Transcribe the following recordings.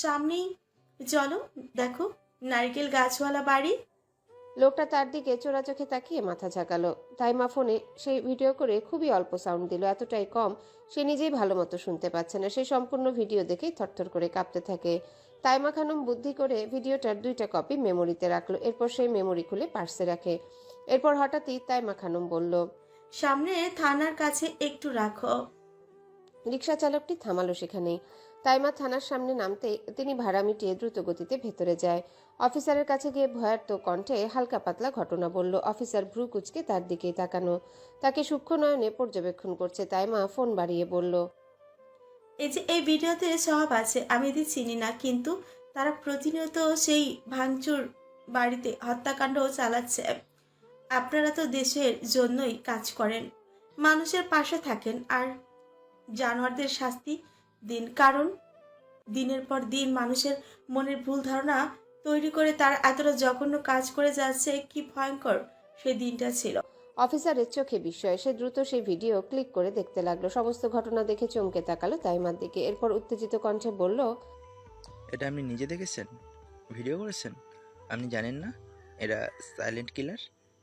সামনেই চলো দেখো নারকেল গাছওয়ালা বাড়ি। লোকটা তার দিকে চোরা চোখে তাকিয়ে মাথা ঝাঁকালো। তাইমা ফোনে সেই ভিডিও করে খুবই অল্প সাউন্ড দিল এতটাই কম সে নিজেই ভালো মতো শুনতে পাচ্ছে না। সে সম্পূর্ণ ভিডিও দেখেই থরথর করে কাঁপতে থাকে। তাইমা খানম বুদ্ধি করে ভিডিওটার দুইটা কপি মেমোরিতে রাখল এরপর সেই মেমোরি খুলে পার্সে রাখে। এরপর হঠাৎই তাইমা খানম বলল সামনে থানার কাছে একটু রাখো। রিক্সা চালকটি থামালো সেখানেই। তাইমা থানার সামনে নামতে তিনি ভাড়া মিটিয়ে দ্রুত গতিতে ভেতরে যায়। অফিসারের কাছে গিয়ে ভয়ার্ত কণ্ঠে হালকা পাতলা ঘটনা বলল, অফিসার ভ্রু কুচকে তার দিকেই তাকানো। তাকে সূক্ষ্ম নয়নে পর্যবেক্ষণ করছে তাইমা, ফোন বাড়িয়ে বলল, এই যে, এই ভিডিওতে সব আছে, আমি এদের চিনি না, কিন্তু তারা প্রতিনিয়ত সেই ভাঙচুর বাড়িতে হত্যাকাণ্ড চালাচ্ছে। আপনারা তো দেশের জন্যই কাজ করেন। মানুষের পাশে থাকেন, আর জানোয়ারদের শাস্তি দিন। কারণ দিনের পর দিন মানুষের মনের ভুল ধারণা তৈরি করে তার এতটা জঘন্য কাজ করে যাচ্ছে কি ভয়ঙ্কর সেই দিনটা ছিল। অফিসারের চোখে বিস্ময় সে দ্রুত সেই ভিডিও ক্লিক করে দেখতে লাগল। সমস্ত ঘটনা দেখে চমকে তাকালো তাইমার দিকে এরপর উত্তেজিত কণ্ঠে বলল এটা আপনি নিজে দেখেছেন? ভিডিও করেছেন? আপনি জানেন না? এরা সাইলেন্ট কিলার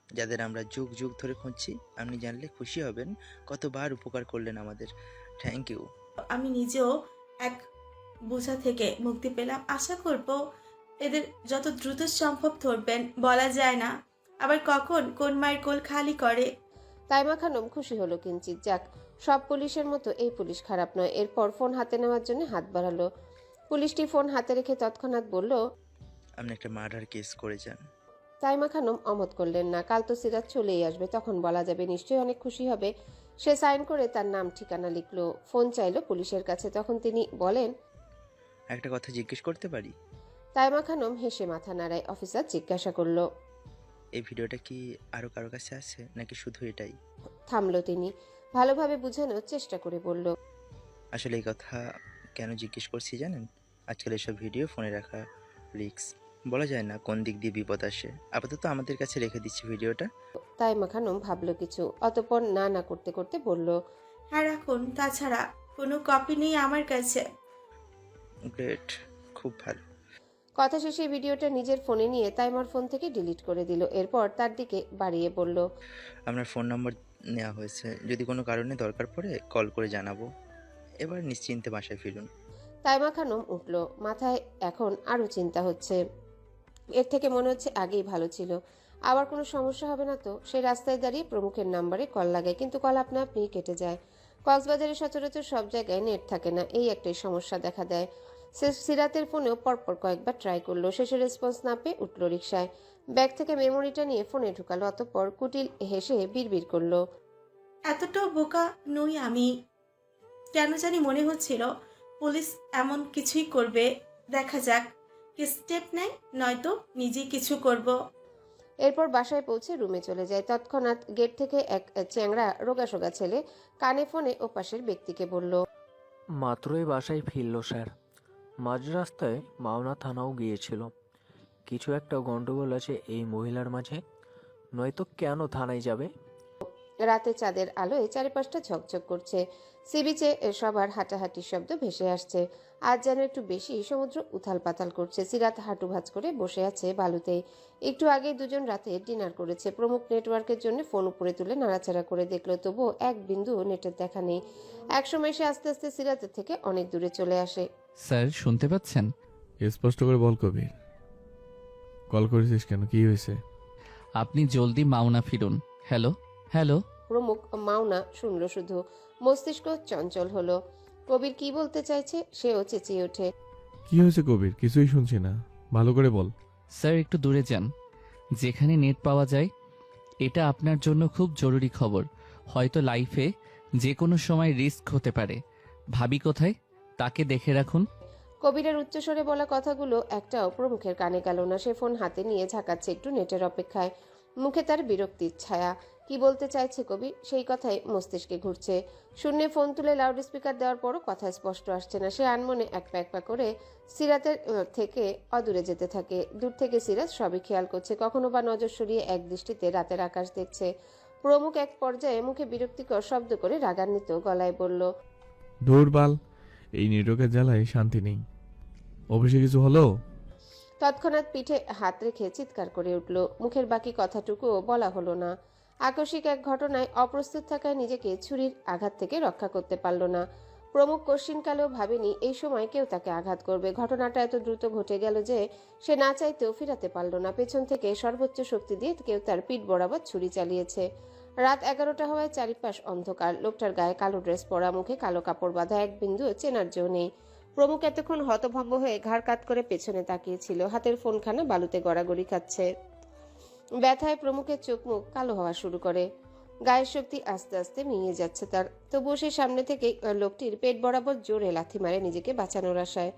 যাদের আমরা যুগ যুগ ধরে খুঁজছি আপনি জানলে খুশি হবেন। কতবার উপকার করলেন আমাদের। থ্যাংক ইউ আমি নিজেও এক বোঝা থেকে মুক্তি পেলাম। আশা করব এদের যত দ্রুত সম্ভব ধরবেন বলা যায় না। আবার কখন কোন মায়ের কোল খালি করে? তাইমা খানম খুশি হলো কিঞ্চিত যাক সব পুলিশের মতো এই পুলিশ খারাপ নয়। এরপর ফোন হাতে নেওয়ার জন্য হাত বাড়ালো। পুলিশটি ফোন হাতে রেখে তৎক্ষণাৎ বলল আপনি একটা মার্ডার কেস করে যান। তাইমা খানম অমত করলেন না। কাল তো সিরাজ চলেই আসবে তখন বলা যাবে নিশ্চয়ই অনেক খুশি হবে। সে সাইন করে তার নাম ঠিকানা লিখলো ফোন চাইলো পুলিশের কাছে। তখন তিনি বলেন একটা কথা জিজ্ঞেস করতে পারি? তাইমা খানম হেসে মাথা নাড়ায় অফিসার জিজ্ঞাসা করল এই ভিডিওটা কি আরও কারও কাছে আছে নাকি শুধু এটাই? থামলো তিনি ভালোভাবে বোঝানোর চেষ্টা করে বলল আসলে এই কথা কেন জিজ্ঞেস করছি জানেন? আজকাল এসব ভিডিও ফোনে রাখা রিক্স বলা যায় না কোন দিক দিয়ে বিপদ আসে। আপাতত আমাদের কাছে রেখে দিচ্ছি ভিডিওটা। তাইমা খানম ভাবলো কিছু অতপর না না করতে করতে বলল হ্যাঁ রাখুন তাছাড়া কোনো কপি নেই আমার কাছে। গ্রেট খুব ভালো। কথা শেষে ভিডিওটা নিজের ফোনে নিয়ে তাইমার ফোন থেকে ডিলিট করে দিল এরপর তার দিকে বাড়িয়ে বলল আপনার ফোন নম্বর নেওয়া হয়েছে যদি কোনো কারণে দরকার পড়ে কল করে জানাব। এবার নিশ্চিন্তে বাসায় ফিরুন। তাইমা খানম উঠল মাথায় এখন আরও চিন্তা হচ্ছে। এর থেকে মনে হচ্ছে আগেই ভালো ছিল। আবার কোনো সমস্যা হবে না তো? সে রাস্তায় দাঁড়িয়ে প্রমুখের নাম্বারে কল লাগায়, কিন্তু কল আপনা আপনি কেটে যায়। কক্সবাজারে সচরাচর সব জায়গায় নেট থাকে না, এই একটাই সমস্যা দেখা দেয়। সে সিরাতের ফোনেও পরপর কয়েকবার ট্রাই করল, শেষে রেসপন্স না পেয়ে উঠল রিক্সায় ব্যাগ থেকে মেমোরিটা নিয়ে ফোনে ঢুকালো, অতঃপর কুটিল হেসে বিড়বিড় করল। এতটাও বোকা নই আমি। কেন জানি মনে হচ্ছিল পুলিশ এমন কিছুই করবে, দেখা যাক। কি স্টেপ নেয়, নয়তো নিজে কিছু করব। এরপর বাসায় পৌঁছে রুমে চলে যায়। তৎক্ষণাৎ গেট থেকে এক চ্যাংড়া রোগাসোগা ছেলে কানে ফোনে ও পাশের ব্যক্তিকে বলল, মাত্রই বাসায় ফিরল, স্যার। মাঝ রাস্তায় মাওনা থানাও গিয়েছিল। কিছু একটা গণ্ডগোল আছে এই মহিলার মাঝে। নয়তো কেন থানায় যাবে? রাতে চাঁদের আলোয় চারিপাশটা ঝকঝক করছে। সি বিচে সবার হাঁটাহাঁটির শব্দ ভেসে আসছে। আজ যেন একটু বেশি সমুদ্র উথাল পাতাল করছে। সিরাত হাঁটু ভাঁজ করে বসে আছে বালুতেই একটু আগে দুজন রাতে ডিনার করেছে। প্রমুখ নেটওয়ার্কের জন্য ফোন উপরে তুলে নাড়াচাড়া করে দেখল তবুও এক বিন্দু নেটের দেখা নেই। একসময় সে আস্তে আস্তে সিরাতের থেকে অনেক দূরে চলে আসে। স্যার শুনতে পাচ্ছেন? স্পষ্ট করে বল কবির। কল করেছিস কেন? কি হয়েছে? আপনি জলদি মাওনা ফিরুন। হ্যালো? হ্যালো। প্রমুখ মাওনা শুনল শুধু। মস্তিষ্ক চঞ্চল হলো। কবির কি বলতে চাইছে সেও চেঁচিয়ে ওঠে। কি হয়েছে কবির? কিছুই শুনছি না। ভালো করে বল। স্যার একটু দূরে যান। যেখানে নেট পাওয়া যায় এটা আপনার জন্য খুব জরুরি খবর। হয়তো লাইফে যে কোনো সময় রিস্ক হতে পারে। ভাবি কোথায়? তাকে দেখে রাখুন। কবিরের উচ্চস্বরে বলা কথাগুলো একটাও প্রমুখের কানে গেল না। সে ফোন হাতে নিয়ে ঝাঁকাচ্ছে একটু নেটের অপেক্ষায়। মুখে তার বিরক্তির ছায়া। কি বলতে চাইছে কবি? সেই কথাই মস্তিষ্কে ঘুরছে। শূন্যে ফোন তুলে লাউড স্পিকার দেওয়ার পরও কথা স্পষ্ট আসছে না। সে আনমনে এক প্যাক পা করে সিরাতের থেকে অদূরে যেতে থাকে। দূর থেকে সিরাত সবই খেয়াল করছে। কখনো বা নজর সরিয়ে এক দৃষ্টিতে রাতের আকাশ দেখছে। প্রমুখ এক পর্যায়ে মুখে বিরক্তিকর শব্দ করে রাগান্বিত গলায় বলল দৌড় এই নেটওয়ার্কের জ্বালায় শান্তি নেই। অফিসে কিছু হলো? তৎক্ষণাৎ পিঠে হাত রেখে চিৎকার করে উঠল। মুখের বাকি কথাটুকুও বলা হলো না। আকস্মিক এক ঘটনায় অপ্রস্তুত থাকায় নিজেকে ছুরির আঘাত থেকে রক্ষা করতে পারল না। প্রমুখ কশ্চিনকালেও ভাবেনি এই সময় কেউ তাকে আঘাত করবে। ঘটনাটা এত দ্রুত ঘটে গেল যে সে না চাইতেও ফিরাতে পারল না। পেছন থেকে সর্বোচ্চ শক্তি দিয়ে কেউ তার পিঠ বরাবর ছুরি চালিয়েছে। রাত এগারোটা হওয়ায় চারিপাশ অন্ধকার। লোকটার গায়ে কালো ড্রেস পরা, মুখে কালো কাপড় বাঁধা এক বিন্দু চেনার জো নেই। প্রমুখ এতক্ষণ হতভম্ব হয়ে ঘাড় কাত করে পেছনে তাকিয়েছিল হাতের ফোনখানা বালুতে গড়াগড়ি খাচ্ছে। ব্যথায় প্রমুখের চোখ মুখ কালো হওয়া শুরু করে। গায়ের শক্তি আস্তে আস্তে মিলিয়ে যাচ্ছে তার। তবুও সে সামনে থেকে লোকটির পেট বরাবর জোরে লাথি মারে নিজেকে বাঁচানোর আশায়।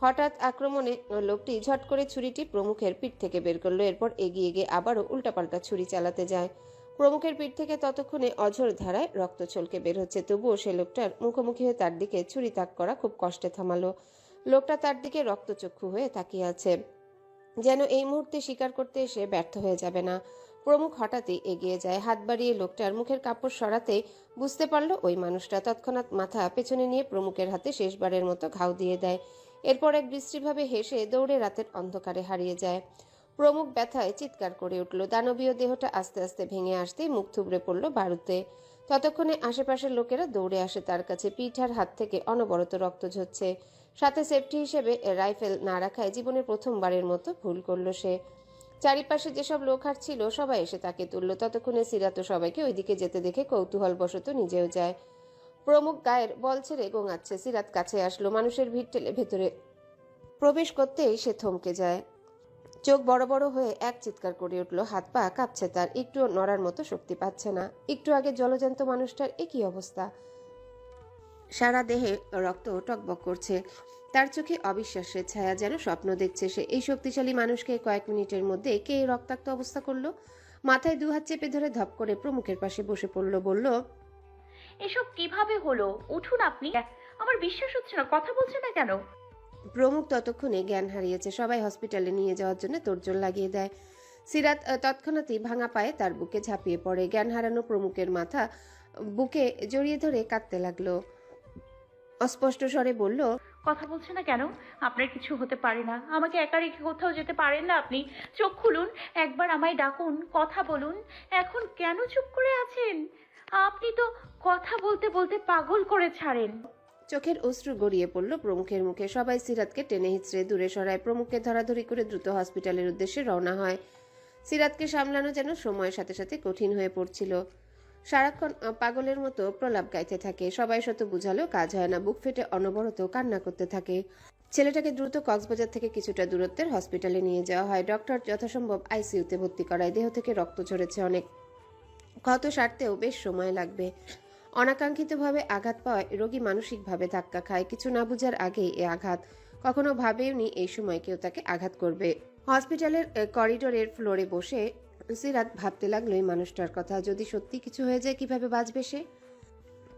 হঠাৎ আক্রমণে লোকটি ঝট করে ছুরিটি প্রমুখের পিঠ থেকে বের করল, এরপর এগিয়ে গিয়ে আবারও উল্টাপাল্টা ছুরি চালাতে যায়। প্রমুখের পিঠ থেকে ততক্ষণে অঝোর ধারায় রক্ত ছলকে বের হচ্ছে, তবুও সে লোকটার মুখোমুখি হয়ে তার দিকে ছুরি তাক করা খুব কষ্টে থামালো। লোকটা তার দিকে রক্তচক্ষু হয়ে তাকিয়ে আছে। যেন এই মুহূর্তে স্বীকার করতে এসে ব্যর্থ হয়ে যাবে না। প্রমুখ হঠাৎই এগিয়ে যায়। হাত বাড়িয়ে লোকটার মুখের কাপড় সরাতে বুঝতে পারল ওই মানুষটা। তৎক্ষণাৎ মাথা পেছনে নিয়ে প্রমুখের হাতে শেষবারের মতো ঘাও দিয়ে দেয়। এরপর এক দৃষ্টিভাবে হেসে দৌড়ে রাতের অন্ধকারে হারিয়ে যায়। প্রমুখ ব্যথায় চিৎকার করে উঠল। দানবীয় দেহটা আস্তে আস্তে ভেঙে আসতেই মুখ থুবড়ে পড়ল বারুতে ততক্ষণে আশেপাশের লোকেরা দৌড়ে আসে তার কাছে। পিঠার হাত থেকে অনবরত রক্ত ঝরছে। সাথে সেফটি হিসেবে রাইফেল না রাখায় জীবনের প্রথমবারের মতো ভুল করল সে। চারিপাশে যেসব লোক ছিল সবাই এসে তাকে তুলল। ততক্ষণে সিরাতো সবাইকে ওইদিকে যেতে দেখে কৌতূহল বশত নিজেও যায়। প্রমুখ গায়ের বল ছেড়ে গোঙাচ্ছে। সিরাত কাছে আসলো। মানুষের ভিড় ঠেলে ভেতরে প্রবেশ করতেই সে থমকে যায়। চোখ বড় বড় হয়ে এক চিৎকার করে উঠল। হাত পা কাঁপছে তার। একটু নড়ার মতো শক্তি পাচ্ছে না। একটু আগে জলজান্ত মানুষটার একই অবস্থা। সারা দেহে রক্ত টকবক করছে। তার চোখে অবিশ্বাসের ছায়া যেন স্বপ্ন দেখছে সে। এই শক্তিশালী মানুষকে কয়েক মিনিটের মধ্যে কে রক্তাক্ত অবস্থা করল? মাথায় দু হাত চেপে ধরে ধপ করে প্রমুখের পাশে বসে পড়ল বলল এসব কীভাবে হলো? উঠুন আপনি। আমার বিশ্বাস হচ্ছে না কথা বলছে না কেন? প্রমুখ ততক্ষণে জ্ঞান হারিয়েছে। সবাই হসপিটালে নিয়ে যাওয়ার জন্য তোড়জোড় লাগিয়ে দেয়। সিরাত তৎক্ষণাৎই ভাঙা পায়ে তার বুকে ঝাঁপিয়ে পড়ে। জ্ঞান হারানো প্রমুখের মাথা বুকে জড়িয়ে ধরে কাঁদতে লাগল। অস্পষ্ট স্বরে বলল কথা বলছে না কেন? আপনার কিছু হতে পারে না। আমাকে একা রেখে কোথাও যেতে পারেন না আপনি। চোখ খুলুন একবার আমায় ডাকুন কথা বলুন। এখন কেন চুপ করে আছেন? আপনি তো কথা বলতে বলতে পাগল করে ছাড়েন। চোখের অশ্রু গড়িয়ে পড়ল প্রমুখের মুখে। সবাই সিরাতকে টেনে হিচড়ে দূরে সরায়। প্রমুখকে ধরাধরি করে দ্রুত হসপিটালের উদ্দেশ্যে রওনা হয়। সিরাতকে সামলানো যেন সময়ের সাথে সাথে কঠিন হয়ে পড়ছিল। সারাক্ষণ পাগলের মতো প্রলাপ গাইতে থাকে। সবাই শত বুঝালেও কাজ হয় না, বুক ফেটে অনবরত কান্না করতে থাকে। ছেলেটাকে দ্রুত কক্সবাজার থেকে কিছুটা দূরত্বের হসপিটালে নিয়ে যাওয়া হয়। ডক্টর যথাসম্ভব আইসিইউতে ভর্তি করায়, দেহ থেকে রক্ত ঝরেছে অনেক। ক্ষত সারতেও বেশ সময় লাগবে। অনাকাঙ্ক্ষিতভাবে আঘাত পাওয়ায় রোগী মানসিকভাবে ধাক্কা খায়। কিছু না বুঝার আগেই এ আঘাত। কখনো ভাবেওনি এই সময় কেউ তাকে আঘাত করবে। হসপিটালের করিডোরের ফ্লোরে বসে সিরাত ভাবতে লাগল এই মানুষটার কথা। যদি সত্যি কিছু হয়ে যায় কীভাবে বাঁচবে সে?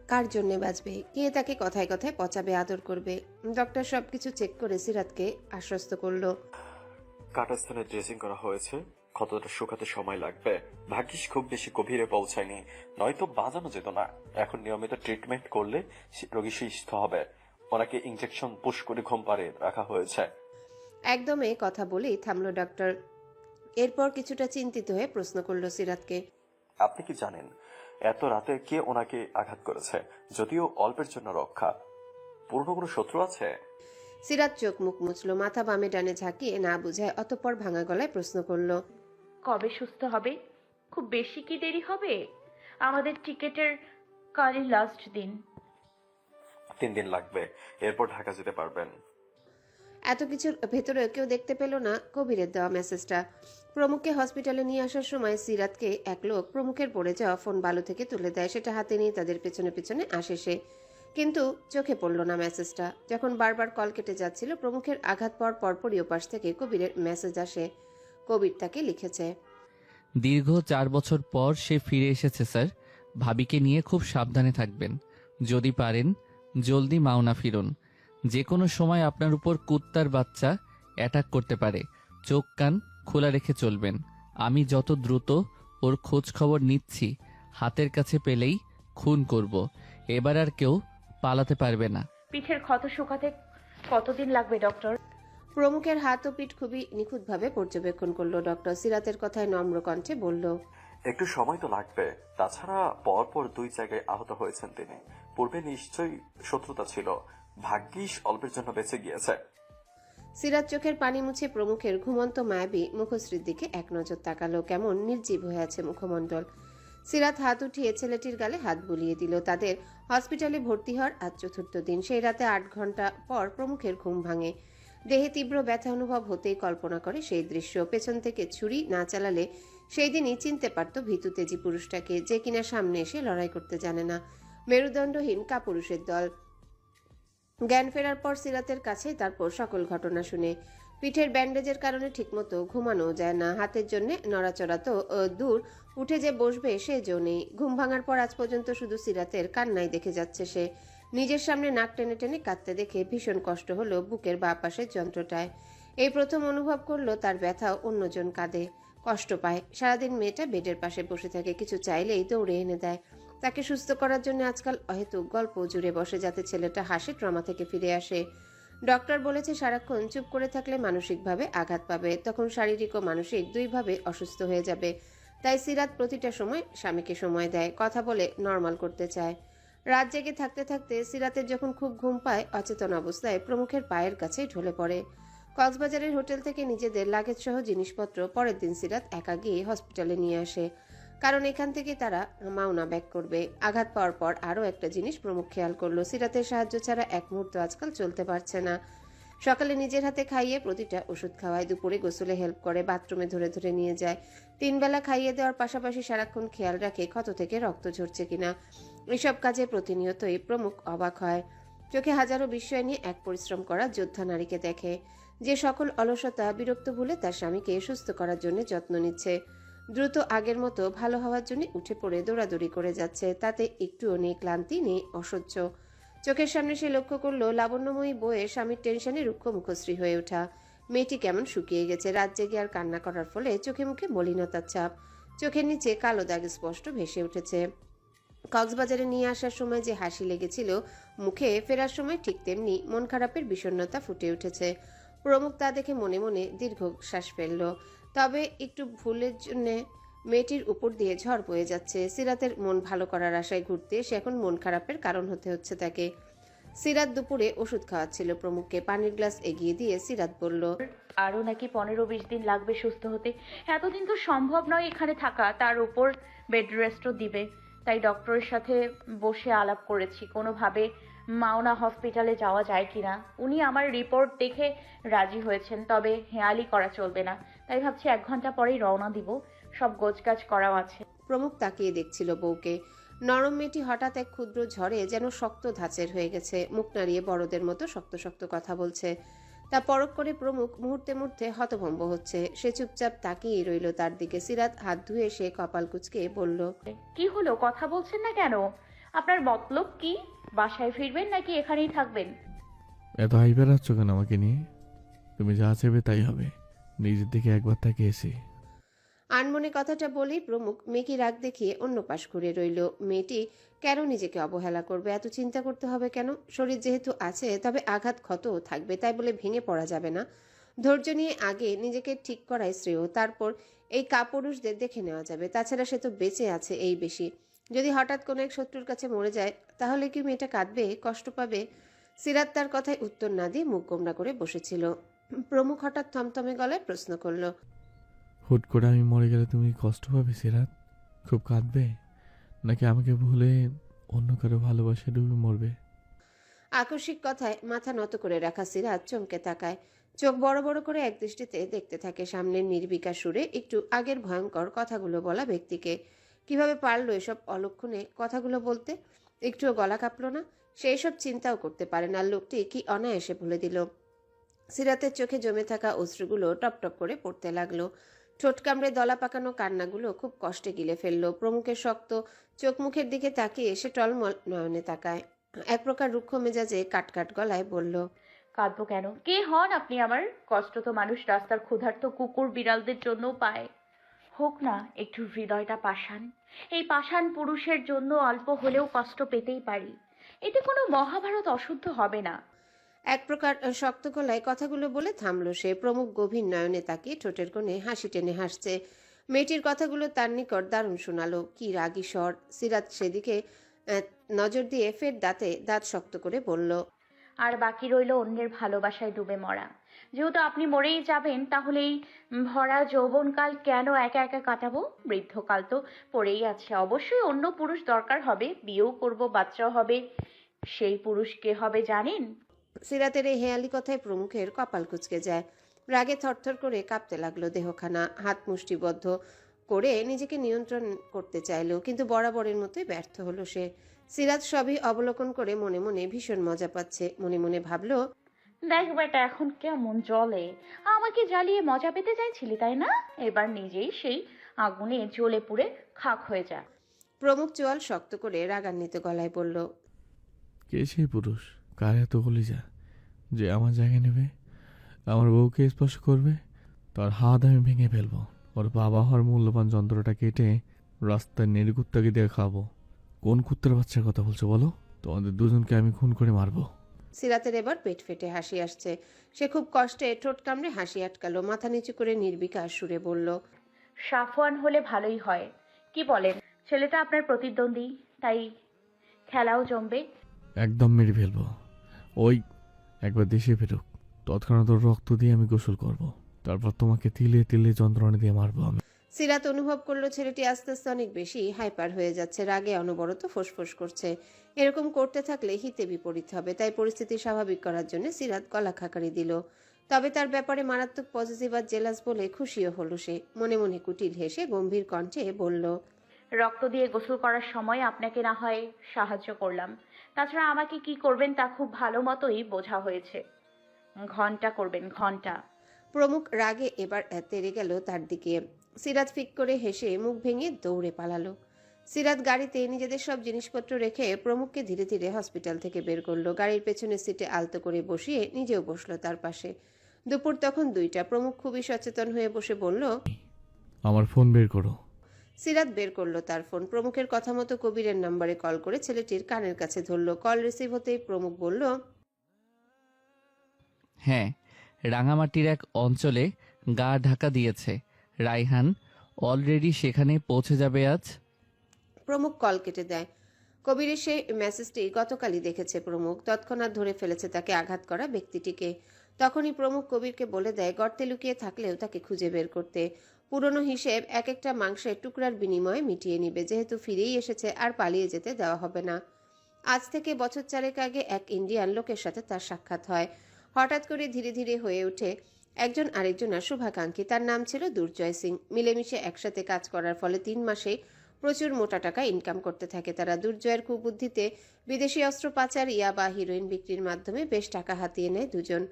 কার জন্য বাঁচবে? কে তাকে কথায় কথায় পচাবে আদর করবে? ডক্টর সব কিছু চেক করে সিরাতকে আশ্বস্ত করল। কাটা স্থানে ড্রেসিং করা হয়েছে। ক্ষতটা শুকাতে সময় লাগবে? ভাগ্যিস খুব বেশি গভীরে পৌঁছায়নি। নয়তো বাঁচানো যেত না। এখন নিয়মিত ট্রিটমেন্ট করলে রোগী সুস্থ হবে। ওনাকে ইনজেকশন পুশ করে ঘুম পাড়ে রাখা হয়েছে। একদমে কথা বলেই থামলো ডক্টর। এরপর কিছুটা চিন্তিত হয়ে প্রশ্ন করল সিরাতকে। আপনি কি জানেন এত রাতে কে ওনাকে আঘাত করেছে? যদিও অল্পের জন্য রক্ষা। পুরনো কোনো শত্রু আছে? সিরাত চোখ মুখ মুছলো মাথা বামে ডানে ঝাঁকিয়ে না বুঝায় অতঃপর ভাঙা গলায় প্রশ্ন করল। কবে সুস্থ হবে? খুব বেশি কি দেরি হবে? আমাদের টিকেটের কালই লাস্ট দিন। তিন দিন লাগবে এরপর ঢাকা যেতে পারবেন। এত কিছুর ভেতরে কেউ দেখতে পেল না কবিরের দেওয়া মেসেজটা প্রমুখকে হসপিটালে নিয়ে আসার সময় সিরাতকে এক লোক প্রমুখের পড়ে যাওয়া ফোন বালু থেকে তুলে দেয়। সেটা হাতে নিয়ে তাদের পেছনে পেছনে আসে সে। কিন্তু চোখে পড়ল না মেসেজটা। যখন বারবার কল কেটে যাচ্ছিল, প্রমুখের আঘাত পাওয়ার পরপরই ওপাশ থেকে কবিরের মেসেজ আসে। কবির তাকে লিখেছে, দীর্ঘ চার বছর পর সে ফিরে এসেছে, স্যার। ভাবিকে নিয়ে খুব সাবধানে থাকবেন। যদি পারেন, জলদি মাওনা ফিরুন। যে কোনো সময় আপনার উপর কুত্তার বাচ্চা অ্যাটাক করতে পারে। চোখ, কান খোলা রেখে চলবেন। আমি যত দ্রুত ওর খোঁজ খবর নিচ্ছি হাতের কাছে পেলেই খুন করব। এবার আর কেউ পালাতে পারবে না। পিঠের ক্ষত শুকাতে কতদিন লাগবে ডক্টর? প্রমুখের হাত ও পিঠ খুবই নিখুঁতভাবে পর্যবেক্ষণ করল ডক্টর। সিরাতের কথায় নম্র কণ্ঠে বলল একটু সময় তো লাগবে। তাছাড়া পরপর দুই জায়গায় আহত হয়েছেন তিনি। পূর্বে নিশ্চয়ই শত্রুতা ছিল। ভাগ্যিস অল্পের জন্য বেঁচে গিয়েছে। সিরাত চোখের পানি মুছে প্রমুখের ঘুমন্ত মায়াবী মুখশ্রীর দিকে এক নজর তাকালো। কেমন নির্জীব হয়ে আছে মুখমণ্ডল। সিরাত হাত উঠিয়ে ছেলেটির গালে হাত বুলিয়ে দিল। তাদের হসপিটালে ভর্তি হওয়ার আজ চতুর্থ দিন। সেই রাতে আট ঘণ্টা পর প্রমুখের ঘুম ভাঙে। দেহে তীব্র ব্যথা অনুভব হতেই কল্পনা করে সেই দৃশ্য। পেছন থেকে ছুরি না চালালে সেই দিনই চিনতে পারত ভীতু তেজি পুরুষটাকে। যে কিনা সামনে এসে লড়াই করতে জানে না। মেরুদণ্ডহীন কাপুরুষের দল। জ্ঞান ফেরার পর সিরাতের কাছে তারপর সকল ঘটনা শুনে। পিঠের ব্যান্ডেজের কারণে ঠিকমতো ঘুমানো যায় না। হাতের জন্য নড়াচড়া তো দূর। উঠে যে বসবে, সে জো নেই। ঘুম ভাঙার পর আজ পর্যন্ত শুধু সিরাতের কান্নাই দেখে যাচ্ছে সে। নিজের সামনে নাক টেনে টেনে কাঁদতে দেখে ভীষণ কষ্ট হলো বুকের বা পাশের যন্ত্রটায়। এই প্রথম অনুভব করল তার ব্যথা অন্যজন কাঁদে। কষ্ট পায়। সারাদিন মেয়েটা বেডের পাশে বসে থাকে। কিছু চাইলেই দৌড়ে এনে দেয়। তাকে সুস্থ করার জন্য আজকাল অহেতুক গল্প জুড়ে বসে যাতে ছেলেটা হাসি ট্রমা থেকে ফিরে আসে। ডক্টর বলেছে, সারাক্ষণ চুপ করে থাকলে মানসিকভাবে আঘাত পাবে। তখন শারীরিক ও মানসিক দুইভাবে অসুস্থ হয়ে যাবে। তাই সিরাত প্রতিটা সময় স্বামীকে সময় দেয়, কথা বলে নর্মাল করতে চায়। রাত জেগে থাকতে থাকতে সিরাতের যখন খুব ঘুম পায়, অচেতন অবস্থায় প্রমুখের পায়ের কাছে ঢলে পড়ে। কক্সবাজারের হোটেল থেকে নিজেদের লাগেজ সহ জিনিসপত্র পরের দিন সিরাত একা গিয়ে হসপিটালে নিয়ে আসে। কারণ এখান থেকে তারা মাওনা ব্যাক করবে। আঘাত পাওয়ার পর আরও একটা জিনিস প্রমুখ খেয়াল করল, সিরাতের সাহায্য ছাড়া এক মুহূর্ত আজকাল চলতে পারছে না। সকালে নিজের হাতে খাইয়ে প্রতিটা ওষুধ খাওয়ায়, দুপুরে গোসলে হেল্প করে, বাথরুমে ধরে ধরে নিয়ে যায়। তিন বেলা খাইয়ে দেওয়ার পাশাপাশি সারাক্ষণ খেয়াল রাখে ক্ষত থেকে রক্ত ঝরছে কিনা। এসব কাজে প্রতিনিয়তই প্রমুখ অবাক হয়। চোখে হাজারো বিষয় নিয়ে এক পরিশ্রম করা যোদ্ধা নারীকে দেখে। যে সকল অলসতা, বিরক্ত ভুলে তার স্বামীকে সুস্থ করার জন্য যত্ন নিচ্ছে। দ্রুত আগের মতো ভালো হওয়ার জন্য উঠে পড়ে দৌড়াদৌড়ি করে যাচ্ছে। তাতে একটুও নেই ক্লান্তি নেই অসহ্য। চোখের সামনে সে লক্ষ্য করল, লাবণ্যময়ী বইয়ে স্বামীর টেনশনে রুক্ষ মুখশ্রী হয়ে ওঠা। মেয়েটি কেমন শুকিয়ে গেছে, রাত জেগে আর কান্না করার ফলে চোখে মুখে মলিনতার ছাপ। চোখের নিচে কালো দাগ স্পষ্ট ভেসে উঠেছে। কক্সবাজারে নিয়ে আসার সময় যে হাসি লেগেছিল, মুখে ফেরার সময় ঠিক তেমনি মন খারাপের বিষণ্ণতা ফুটে উঠেছে। প্রমুখ তা দেখে মনে মনে দীর্ঘ শ্বাস ফেলল। তবে একটু ভুলের জন্য মেয়েটির উপর দিয়ে ঝড় বয়ে যাচ্ছে। সিরাতের মন ভালো করার আশায় ঘুরতে সে এখন মন খারাপের কারণ হতে হচ্ছে তাকে। সিরাত দুপুরে ওষুধ খাওয়াচ্ছিল প্রমুখকে। পানির গ্লাস এগিয়ে দিয়ে সিরাত বলল, আরও নাকি পনেরো বিশ দিন লাগবে সুস্থ হতে। এতদিন তো সম্ভব নয় এখানে থাকা। তার উপর বেড রেস্টও দিবে। তাই ডক্টরের সাথে বসে আলাপ করেছি। কোনোভাবে মাওনা হসপিটালে যাওয়া যায় কিনা? উনি আমার রিপোর্ট দেখে রাজি হয়েছেন, তবে হেয়ালি করা চলবে না। তাই ভাবছি এক ঘণ্টা পরেই রওনা দিব। সব গোছগাছ করাও আছে। প্রমুখ তাকিয়ে দেখছিল বউকে। নরম মেয়েটি হঠাৎ এক ক্ষুদ্র ঝড়ে যেন শক্ত ধাঁচের হয়ে গেছে। মুখ নাড়িয়ে বড়দের মতো শক্ত শক্ত কথা বলছে। তা পরক করে প্রমুখ মুহূর্তে মুহূর্তে হতভম্ব হচ্ছে। সে চুপচাপ তাকিয়ে রইল তার দিকে। সিরাত হাত ধুয়ে সে কপাল কুচকে বলল কি হলো? কথা বলছেন না কেন? আপনার মতলব কি? বাসায় ফিরবেন নাকি এখানেই থাকবেন? এত হাইপার আছো কেন আমাকে নিয়ে? তুমি যা চেবে তাই হবে। নিজের দিকে একবার তাকিয়েছি। আনমনে কথাটা বলেই প্রমুখ মেয়েকে রাগ দেখিয়ে অন্য পাশ ঘুরে রইল। মেয়েটি, কেন নিজেকে অবহেলা করবে? এত চিন্তা করতে হবে কেন? শরীর যেহেতু আছে, তবে আঘাত ক্ষত থাকবে, তাই বলে ভেঙে পড়া যাবে না। ধৈর্য নিয়ে আগে নিজেকে ঠিক করাই শ্রেয়, তারপর এই কাপুরুষদের দেখে নেওয়া যাবে। তাছাড়া সে তো বেঁচে আছে এই বেশি। যদি হঠাৎ কোনো এক শত্রুর কাছে মরে যায়, তাহলে কি মেয়েটা কাঁদবে, কষ্ট পাবে? সিরাত তার কথায় উত্তর না দিয়ে মুখ গোমরা করে বসেছিল। প্রমুখ হঠাৎ থমথমে গলায় প্রশ্ন করল হুট করে আমি মরে গেলে তুমি কষ্ট পাবে সিরাত? খুব কাঁদবে? নাকি আমাকে ভুলে অন্য কারও ভালোবাসা ডুবে মরবে? আকস্মিক কথায় মাথা নত করে রাখা সিরাত চমকে তাকায়। চোখ বড় বড় করে এক দৃষ্টিতে দেখতে থাকে সামনের নির্বিকার সুরে একটু আগের ভয়ঙ্কর কথাগুলো বলা ব্যক্তিকে। কীভাবে পারল এসব অলক্ষণে কথাগুলো বলতে? একটুও গলা কাঁপলো না? সেই সব চিন্তাও করতে পারে না। লোকটি কি অনায়াসে বলে দিল সিরাতের চোখে জমে থাকা অশ্রুগুলো টপ টপ করে পড়তে লাগল। ঠোঁট কামড়ে দলা পাকানো কান্নাগুলো খুব কষ্টে গিলে ফেলল। প্রমুখের শক্ত চোখ মুখের দিকে তাকিয়ে সে টলমল নয়নে তাকায়। এক প্রকার রুক্ষ মেজাজে কাটকাট গলায় বলল, কাঁদবো কেন? কে হন আপনি আমার? কষ্ট তো মানুষ রাস্তার ক্ষুধার্ত কুকুর বিড়ালদের জন্য পায়। হোক না, একটু হৃদয়টা পাষাণ। এই পাষাণ পুরুষের জন্য অল্প হলেও কষ্ট পেতেই পারি। এতে কোনো মহাভারত অশুদ্ধ হবে না। এক প্রকার শক্ত গলায় কথাগুলো বলে থামলো সে। প্রমুখ গভীর নয়নে তাকিয়ে ঠোঁটের কোণে হাসি টেনে হাসছে। মেয়েটির কথাগুলো তার নিকট দারুণ শোনালো। কি রাগী স্বর। সিরাত সেদিকে নজর দিয়ে ফের দাঁতে দাঁত শক্ত করে বলল, আর বাকি রইল অন্যের ভালোবাসায় ডুবে মরা। যেহেতু আপনি মরেই যাবেন, তাহলে এই ভরা যৌবনকাল কেন একা একা কাটাবো? বৃদ্ধকাল তো পড়েই আছে। অবশ্যই অন্য পুরুষ দরকার হবে। বিয়েও করব, বাচ্চাও হবে। সেই পুরুষকে হবে জানেন? সিরাতের এই হেয়ালি কথায় প্রমুখের কপাল কুচকে যায়। রাগে থরথর করে কাঁপতে লাগল দেহখানা। হাত মুষ্টিবদ্ধ করে নিজেকে নিয়ন্ত্রণ করতে চাইলো কিন্তু বরাবরের মতোই ব্যর্থ হলো সে। সিরাত সবই অবলোকন করে মনে মনে ভীষণ মজা পাচ্ছে। মনে মনে ভাবলো দেখ বেটা এখন কেমন জলে আমাকে জ্বালিয়ে মজা পেতে চাইছিলি তাই না? এবার নিজেই সেই আগুনে জ্বলে পুড়ে খাক হয়ে যা। প্রমুখ চোয়াল শক্ত করে রাগান্বিত গলায় বলল কে সেই পুরুষ? কার এত কলিজা? যে আমার জায়গা নেবে আমার বউকে স্পর্শ করবে তার হাত আমি ভেঙে ফেলব। ওর বাবা হওয়ার মূল্যবান যন্ত্রটা কেটে রাস্তায় নেড়িকুত্তাকে দিয়ে খাব। কোন কুত্তার বাচ্চার কথা বলছো বলো? তোমাদের দুজনকে আমি খুন করে মারবো। সিরাতের এবার পেট ফেটে হাসি আসছে। সে খুব কষ্টে ঠোঁট কামড়ে হাসি আটকালো মাথা নিচু করে নির্বিকার সুরে বলল সাফওয়ান হলে ভালোই হয়। কি বলেন? ছেলেটা আপনার প্রতিদ্বন্দ্বী তাই খেলাও জমবে। একদম মেরে ফেলব। ওই একবার দেশে ফেরুক। তৎক্ষণাৎ ওর রক্ত দিয়ে আমি গোসল করব। তারপর তোমাকে তিলে তিলে যন্ত্রণা দিয়ে মারবো আমি। সিরাত অনুভব করল ছেলেটি আস্তে আস্তে অনেক বেশি হাইপার হয়ে যাচ্ছে রাগে অনবরত ফোঁসফোঁস করছে। এরকম করতে থাকলে হিতে বিপরীত হবে তাই পরিস্থিতি স্বাভাবিক করার জন্য সিরাত গলা খাকারি দিল। তবে তার ব্যাপারে মারাত্মক পজিটিভ আর জেলাস বলে খুশিও হলো সে। মনে মনে কুটিল হেসে গম্ভীর কণ্ঠে বলল রক্ত দিয়ে গোসল করার সময় আপনাকে না হয় সাহায্য করলাম। তাছাড়া আমাকে কি করবেন তা খুব ভালো মতোই বোঝা হয়েছে। ঘণ্টা করবেন ঘণ্টা। প্রমুখ রাগে এবার তেরে গেল তার দিকে। সিরাত ফিক করে হেসে মুখ ভেঙে দৌড়ে পালালো। সিরাত গাড়িতে নিজেদের সব জিনিসপত্র রেখে প্রমুখকে ধীরে ধীরে হসপিটাল থেকে বের করল। গাড়ির পেছনে সিটে আলতো করে বসিয়ে নিজেও বসল তার পাশে। দুপুর তখন দুইটা। প্রমুখ খুবই সচেতন হয়ে বসে বলল আমার ফোন বের করো। সিরাত বের করল তার ফোন। প্রমুখের কথা মতো কবিরের নম্বরে কল করে ছেলেটির কানের কাছে ধরলো। কল রিসিভ হতেই প্রমুখ বলল হ্যাঁ রাঙামাটির এক অঞ্চলে গা ঢাকা দিয়েছে। রাইহান অলরেডি সেখানে পৌঁছে যাবে আজ? প্রমুখ কল কেটে দেয়। কবিরের সেই মেসেজটি গতকালই দেখেছে প্রমুখ। তৎক্ষণাৎ ধরে ফেলেছে তাকে আঘাত করা ব্যক্তিটিকে। তখনই প্রমুখ কবিরকে বলে দেয় গর্তে লুকিয়ে থাকলেও তাকে খুঁজে বের করতে। পুরনো হিসেব এক একটা মাংসের টুকরার বিনিময়ে মিটিয়ে নিবে। যেহেতু ফিরেই এসেছে, আর পালিয়ে যেতে দেওয়া হবে না। আজ থেকে বছর চারেক আগে এক ইন্ডিয়ান লোকের সাথে তার সাক্ষাৎ হয়। হঠাৎ করে ধীরে ধীরে হয়ে ওঠে একজন আরেকজনের শুভাকাঙ্ক্ষী। তার নাম ছিল দুর্জয় সিং। মিলেমিশে একসাথে কাজ করার ফলে তিন মাসে প্রচুর মোটা টাকা ইনকাম করতে থাকে তারা। দুর্জয়ের কুবুদ্ধিতে বিদেশি অস্ত্র পাচার ইয়া বা হিরোইন বিক্রির মাধ্যমে বেশ টাকা হাতিয়ে নেয় দুজন।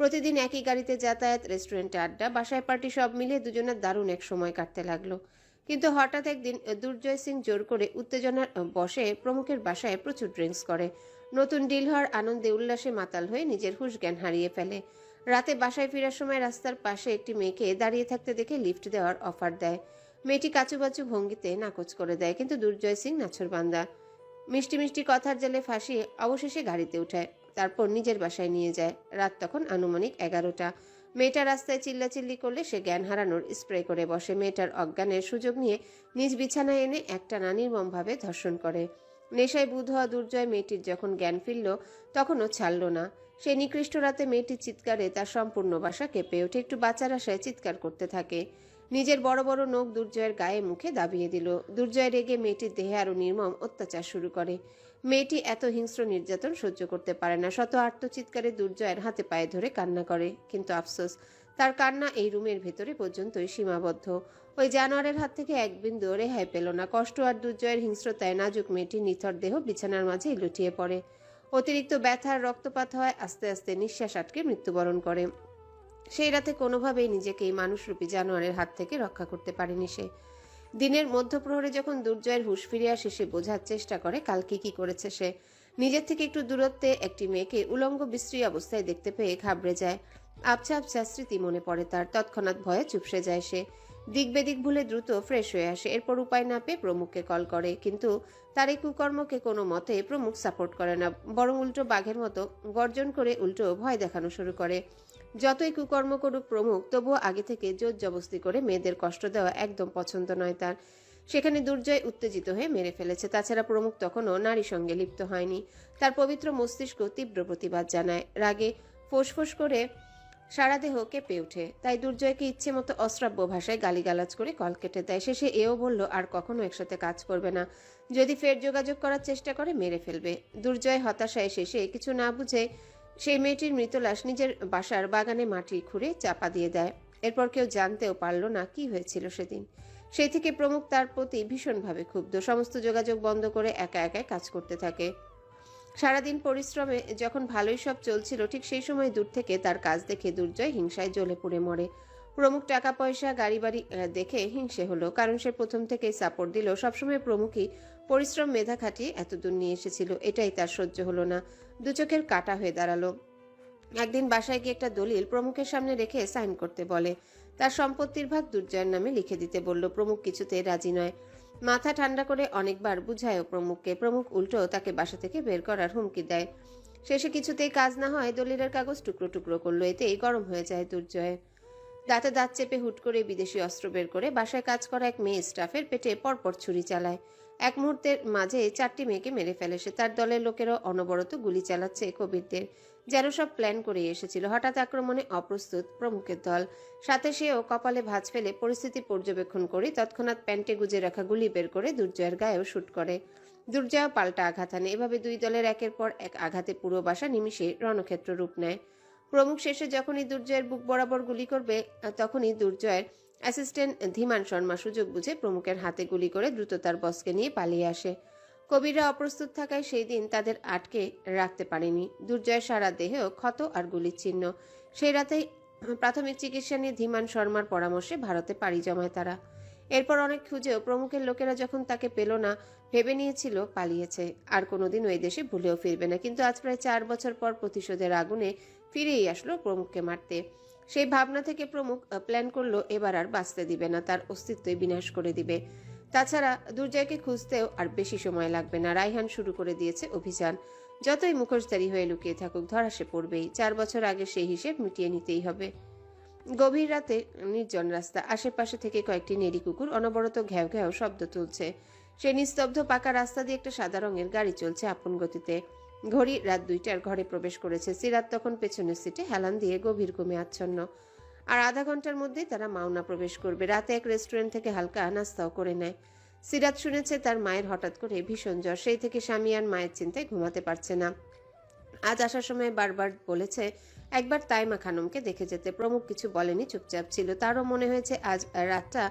প্রতিদিন একই গাড়িতে যাতায়াত, রেস্টুরেন্টে আড্ডা, বাসায় পার্টি সব মিলে দুজনের দারুণ এক সময় কাটতে লাগল। কিন্তু হঠাৎ একদিন দুর্জয় সিং জোর করে উত্তেজনার বসে প্রমুখের বাসায় প্রচুর ড্রিঙ্কস করে। নতুন ডিল হওয়ার আনন্দে উল্লাসে মাতাল হয়ে নিজের হুশ জ্ঞান হারিয়ে ফেলে। রাতে বাসায় ফেরার সময় রাস্তার পাশে একটি মেয়েকে দাঁড়িয়ে থাকতে দেখে লিফট দেওয়ার অফার দেয়। মেয়েটি কাচুবাচু ভঙ্গিতে নাকচ করে দেয়, কিন্তু দুর্জয় সিং নাছর বান্দা। মিষ্টি মিষ্টি কথার জালে ফাঁসিয়ে অবশেষে গাড়িতে উঠায় তারপর নিজের বাসায় নিয়ে যায়। রাত তখন আনুমানিক এগারোটা। মেয়েটা রাস্তায় চিল্লাচিল্লি করলে সে জ্ঞান হারানোর স্প্রে করে বসে। মেয়েটার অজ্ঞানের সুযোগ নিয়ে নিজ বিছানায় এনে একটা নির্মমভাবে ধর্ষণ করে। নেশায় বুধ হওয়া দুর্জয় মেয়েটির যখন জ্ঞান ফিরল, তখনও ছাড়ল না। সে নিকৃষ্ট রাতে মেয়েটির চিৎকারে তার সম্পূর্ণ বাসা কেঁপে ওঠে। একটু বাঁচার আশায় চিৎকার করতে থাকে। নিজের বড় বড় নখ দুর্জয়ের গায়ে মুখে দাবিয়ে দিল। দুর্জয় রেগে মেয়েটির দেহে আরও নির্মম অত্যাচার শুরু করে। মেয়েটি এত হিংস্র নির্যাতন সহ্য করতে পারে না। শত আত্মচিৎকারে দুর্জয়ের হাতে পায়ে ধরে কান্না করে। কিন্তু আফসোস, তার কান্না এই রুমের ভেতরে পর্যন্তই সীমাবদ্ধ। ওই জানোয়ারের হাত থেকে এক বিন্দু রেহাই পেল না। কষ্ট আর দুর্জয়ের হিংস্রতায় নাজুক মেয়েটির নিথর দেহ বিছানার মাঝেই লুটিয়ে পড়ে। অতিরিক্ত ব্যথার রক্তপাত হয় আস্তে আস্তে নিঃশ্বাস আটকে মৃত্যুবরণ করে। সেই রাতে কোনোভাবেই নিজেকে এই মানুষরূপী জানোয়ারের হাত থেকে রক্ষা করতে পারেনি সে। দিনের মধ্যপ্রহরে যখন দুর্জয়ের হুঁশ ফিরে আসে, সে বোঝার চেষ্টা করে কাল কি কি করেছে সে। নিজের থেকে একটু দূরত্বে একটি মেয়েকে উলঙ্গ বিশ্রী অবস্থায় দেখতে পেয়ে ঘাবড়ে যায়। আবছা আবছা স্মৃতি মনে পড়ে তার। তৎক্ষণাৎ ভয়ে চুপসে যায় সে। দিক বেদিক ভুলে দ্রুত ফ্রেশ হয়ে আসে। এরপর উপায় না পেয়ে প্রমুখকে কল করে। কিন্তু তার এই কুকর্মকে কোনো মতে প্রমুখ সাপোর্ট করে না। বরং উল্টো বাঘের মতো গর্জন করে উল্টো ভয় দেখানো শুরু করে। যতই কুকর্ম করুক প্রমুখ, তবুও আগে থেকে জোর জবস্তি করে মেয়েদের কষ্ট দেওয়া একদম পছন্দ নয় তার। সেখানে দুর্জয় উত্তেজিত হয়ে মেরে ফেলেছে। তাছাড়া প্রমুখ তখনও নারী সঙ্গে লিপ্ত হয়নি। তার পবিত্র মস্তিষ্ক তীব্র প্রতিবাদ জানায়। রাগে ফোঁস করে সারা দেহ কেঁপে ওঠে। তাই দুর্জয়কে ইচ্ছে মতো অশ্রাব্য ভাষায় গালিগালাজ করে কল কেটে দেয়। শেষে এও বলল, আর কখনো একসাথে কাজ করবে না। যদি ফের যোগাযোগ করার চেষ্টা করে, মেরে ফেলবে। দুর্জয় হতাশায় শেষে কিছু না বুঝে সেই মেয়েটির মৃত লাশ নিজের বাসার বাগানে মাটি খুঁড়ে চাপা দিয়ে দেয়। এরপর কেউ জানতেও পারল না কি হয়েছিল সেদিন। সেই থেকে প্রমুখ তার প্রতি ভীষণভাবে ক্ষুব্ধ। সমস্ত যোগাযোগ বন্ধ করে একা একাই কাজ করতে থাকে। সারাদিন পরিশ্রমে যখন ভালোই সব চলছিল, ঠিক সেই সময় দূর থেকে তার কাজ দেখে দুর্জয় হিংসায় জ্বলে পুড়ে মরে। প্রমুখ টাকা পয়সা গাড়ি বাড়ি দেখে হিংসে হলো, কারণ সে প্রথম থেকেই সাপোর্ট দিল। সবসময় প্রমুখই পরিশ্রম মেধা খাটিয়ে এতদূর নিয়ে এসেছিল, এটাই তার সহ্য হলো না। দু চোখের কাটা হয়ে দাঁড়াল। একদিন বাসায় গিয়ে একটা দলিল প্রমুখের সামনে রেখে সাইন করতে বলে। তার সম্পত্তির ভাগ দুর্জয়ের নামে লিখে দিতে বলল, প্রমুখ কিছুতে রাজি নয়। মাথা ঠান্ডা করে অনেকবার বুঝায়ও প্রমুখকে। প্রমুখ উল্টো তাকে বাসা থেকে বের করার হুমকি দেয়। শেষে কিছুতেই কাজ না হয় দলিলের কাগজ টুকরো টুকরো করল, এতেই গরম হয়ে যায় দুর্জয়। দাঁতে দাঁত চেপে হুট করে বিদেশি অস্ত্র বের করে বাসায় কাজ করা এক মেয়ে স্টাফের পেটে পরপর ছুরি চালায়। এক মুহূর্তের মাঝে চারটি মেয়েকে মেরে ফেলে সে। তার দলের লোকেরাও অনবরত গুলি চালাচ্ছে কবিরদের। যেন সব প্ল্যান করে এসেছিল। হঠাৎ আক্রমণে অপ্রস্তুত প্রমুখের দল। সাথে সেও কপালে ভাঁজ ফেলে পরিস্থিতি পর্যবেক্ষণ করে তৎক্ষণাৎ প্যান্টে গুজে রাখা গুলি বের করে দুর্জয়ের গায়েও শুট করে। দুর্জয় পাল্টা আঘাত আনে এভাবে দুই দলের একের পর এক আঘাতে পুরো বাসা নিমিষে রণক্ষেত্র রূপ নেয়। প্রমুখ শেষে যখনই দুর্জয়ের বুক বরাবর গুলি করবে, তখনই দুর্জয়ের অ্যাসিস্ট্যান্ট ধীমান শর্মা সুযোগ বুঝে প্রমুখের হাতে গুলি করে দ্রুত তার বসকে নিয়ে পালিয়ে আসে। কবিরা অপ্রস্তুত থাকায় সেই দিন তাদের আটকে রাখতে পারেনি। দুর্জয়ের সারা দেহেও ক্ষত আর গুলির চিহ্ন। সেই রাতেই প্রাথমিক চিকিৎসা নিয়ে ধীমান শর্মার পরামর্শে ভারতে পাড়ি জমায় তারা। এরপর অনেক খুঁজেও প্রমুখের লোকেরা যখন তাকে পেল না, ভেবে নিয়েছিল পালিয়েছে। আর কোনোদিন ওই দেশে ভুলেও ফিরবে না। কিন্তু আজ প্রায় চার বছর পর প্রতিশোধের আগুনে ফিরেই আসলো প্রমুখকে মারতে। সেই ভাবনা থেকে প্রমুখ প্ল্যান করল এবার আর বাঁচতে দিবে না, তার অস্তিত্বই বিনাশ করে দিবে। তাছাড়া দুর্জয়কে খুঁজতেও আর বেশি সময় লাগবে না, রাইহান শুরু করে দিয়েছে অভিযান। যতই মুখোশধারী হয়ে লুকিয়ে থাকুক, ধরা সে পড়বেই, চার বছর আগে সেই হিসেব মিটিয়ে নিতেই হবে। গভীর রাতে নির্জন রাস্তা, আশেপাশে থেকে কয়েকটি নেড়ি কুকুর অনবরত ঘ্যাও ঘ্যাও শব্দ তুলছে। সে নিস্তব্ধ পাকা রাস্তা দিয়ে একটা সাদা রঙের গাড়ি চলছে আপন গতিতে। ঘড়ি রাত দুইটার ঘরে প্রবেশ করেছে। সিরাত তখন পেছনের সিটে হেলান দিয়ে গভীর ঘুমে আচ্ছন্ন। আর আধা ঘণ্টার মধ্যেই তারা মাওনা প্রবেশ করবে। রাতে এক রেস্টুরেন্ট থেকে হালকা নাস্তাও করে নেয়। সিরাত শুনেছে তার মায়ের হঠাৎ করে ভীষণ জ্বর। সেই থেকে স্বামী আর মায়ের চিন্তায় ঘুমাতে পারছে না। আজ আসার সময় বারবার বলেছে, একবার তাইমা খানমকে দেখে যেতে। প্রমুখ কিছু বলেনি, চুপচাপ ছিল। তারও মনে হয়েছে, আজ রাতটা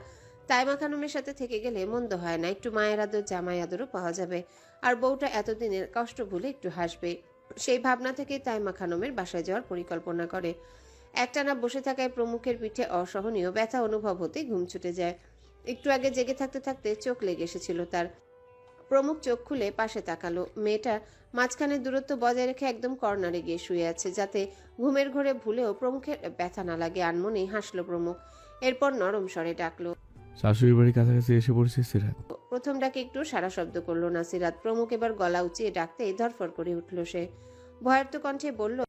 তাইমা খানমের সাথে থেকে গেলে মন্দ হয় না। একটু মায়ের আদর, জামাই আদরও পাওয়া যাবে। আর বউটা এতদিনের কষ্ট ভুলে একটু হাসবে। সেই ভাবনা থেকেই তাইমা খানমের বাসায় যাওয়ার পরিকল্পনা করে। একটানা বসে থাকায় প্রমুখের পিঠে অসহনীয় ব্যথা অনুভব হতে ঘুম ছুটে যায়। একটু আগে জেগে থাকতে থাকতে চোখ লেগে এসেছিল তার। প্রমুখ চোখ খুলে পাশে তাকালো। মেয়েটা মাঝখানে দূরত্ব বজায় রেখে একদম কর্নারে গিয়ে শুয়ে আছে, যাতে ঘুমের ঘরে ভুলেও প্রমুখের ব্যথা না লাগে। আনমনেই হাসলো প্রমুখ। এরপর নরম স্বরে ডাকলো শাশুড়ি বাড়ির কাছাকাছি এসে পড়েছে সিরাত। প্রথম ডাকে একটু সারা শব্দ করল না সিরাত। প্রমুখ এবার গলা উঁচিয়ে ডাকতে ধরফর করে উঠল সে। ভয়ার্থ কণ্ঠে বলল